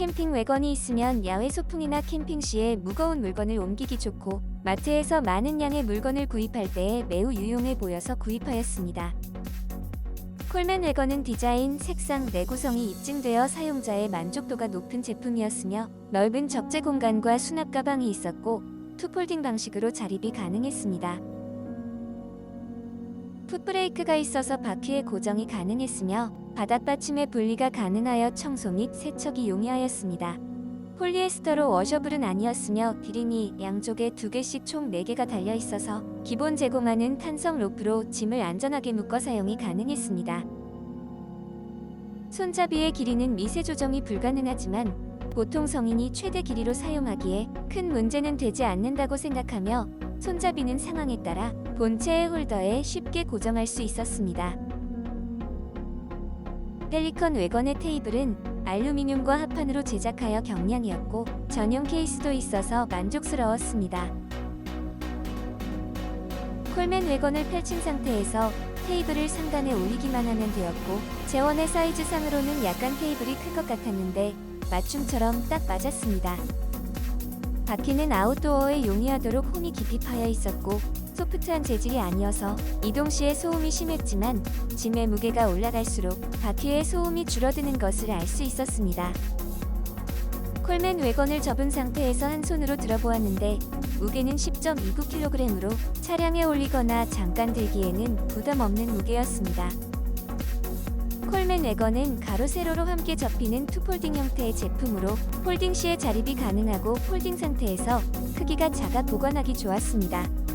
캠핑 외건이 있으면 야외 소풍이나 캠핑 시에 무거운 물건을 옮기기 좋고 마트에서 많은 양의 물건을 구입할 때에 매우 유용해 보여서 구입하였습니다. 콜맨 외건은 디자인, 색상, 내구성이 입증되어 사용자의 만족도가 높은 제품이었으며 넓은 적재 공간과 수납 가방이 있었고 투폴딩 방식으로 자립이 가능했습니다. 풋브레이크가 있어서 바퀴의 고정이 가능했으며 바닥 받침의 분리가 가능하여 청소 및 세척이 용이하였습니다. 폴리에스터로 워셔블은 아니었으며 기린이 양쪽에 두 개씩 총 4개가 달려 있어서 기본 제공하는 탄성 로프로 짐을 안전하게 묶어 사용이 가능했습니다. 손잡이의 길이는 미세 조정이 불가능하지만 보통 성인이 최대 길이로 사용하기에 큰 문제는 되지 않는다고 생각하며 손잡이는 상황에 따라 본체의 홀더에 쉽게 고정할 수 있었습니다. 펠리컨 외건의 테이블은 알루미늄과 합판으로 제작하여 경량이었고 전용 케이스도 있어서 만족스러웠습니다. 콜맨 외건을 펼친 상태에서 테이블을 상단에 올리기만 하면 되었고 재원의 사이즈상으로는 약간 테이블이 큰 것 같았는데 맞춤처럼 딱 맞았습니다. 바퀴는 아웃도어에 용이하도록 홈이 깊이 파여 있었고 소프트한 재질이 아니어서 이동 시에 소음이 심했지만 짐의 무게가 올라갈수록 바퀴의 소음이 줄어드는 것을 알 수 있었습니다. 콜맨 외건을 접은 상태에서 한 손으로 들어보았는데 무게는 10.29kg으로 차량에 올리거나 잠깐 들기에는 부담 없는 무게였습니다. 콜맨 외건은 가로 세로로 함께 접히는 투폴딩 형태의 제품으로 폴딩 시에 자립이 가능하고 폴딩 상태에서 크기가 작아 보관하기 좋았습니다.